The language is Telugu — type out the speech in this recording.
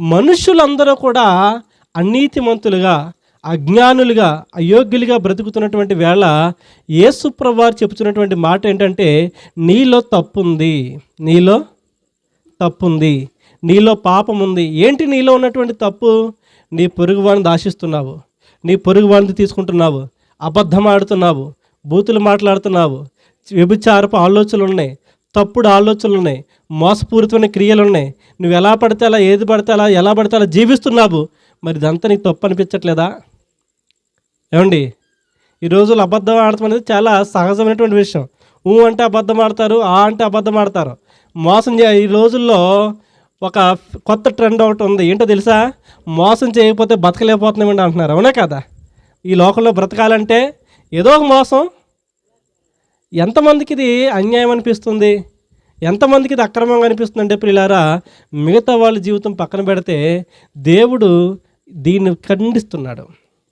మనుషులందరూ కూడా అనీతిమంతులుగా అజ్ఞానులుగా అయోగ్యులుగా బ్రతుకుతున్నటువంటి వేళ యేసుప్రవారు చెబుతున్నటువంటి మాట ఏంటంటే నీలో తప్పుంది నీలో తప్పుంది నీలో పాపం ఉంది ఏంటి నీలో ఉన్నటువంటి తప్పు? నీ పొరుగు వాడిని దాశిస్తున్నావు నీ పొరుగువాడిని తీసుకుంటున్నావు అబద్ధం ఆడుతున్నావు బూతులు మాట్లాడుతున్నావు వ్యభిచారపు ఆలోచనలు ఉన్నాయి తప్పుడు ఆలోచనలు ఉన్నాయి మోసపూరితమైన క్రియలు ఉన్నాయి నువ్వు ఎలా పడితే అలా ఏది పడితే అలా ఎలా పడితే అలా జీవిస్తున్నావు? మరి ఇదంతా నీకు తప్పు అనిపించట్లేదా? ఏమండి? ఈ రోజులు అబద్ధం ఆడటం అనేది చాలా సహజమైనటువంటి విషయం. ఊ అంటే అబద్ధం ఆడతారు ఆ అంటే అబద్ధం ఆడతారు. మోసం చే ఈ రోజుల్లో ఒక కొత్త ట్రెండ్ ఒకటి ఉంది. ఏంటో తెలుసా? మోసం చేయకపోతే బతకలేకపోతున్నామండి అంటున్నారు. అవునా కదా? ఈ లోకంలో బ్రతకాలంటే ఏదో ఒక మోసం ఎంతమందికి ఇది అన్యాయం అనిపిస్తుంది? ఎంతమందికి ఇది అక్రమంగా అనిపిస్తుంది అంటే ప్రియులారా మిగతా వాళ్ళ జీవితం పక్కన పెడితే దేవుడు దీన్ని ఖండిస్తున్నాడు.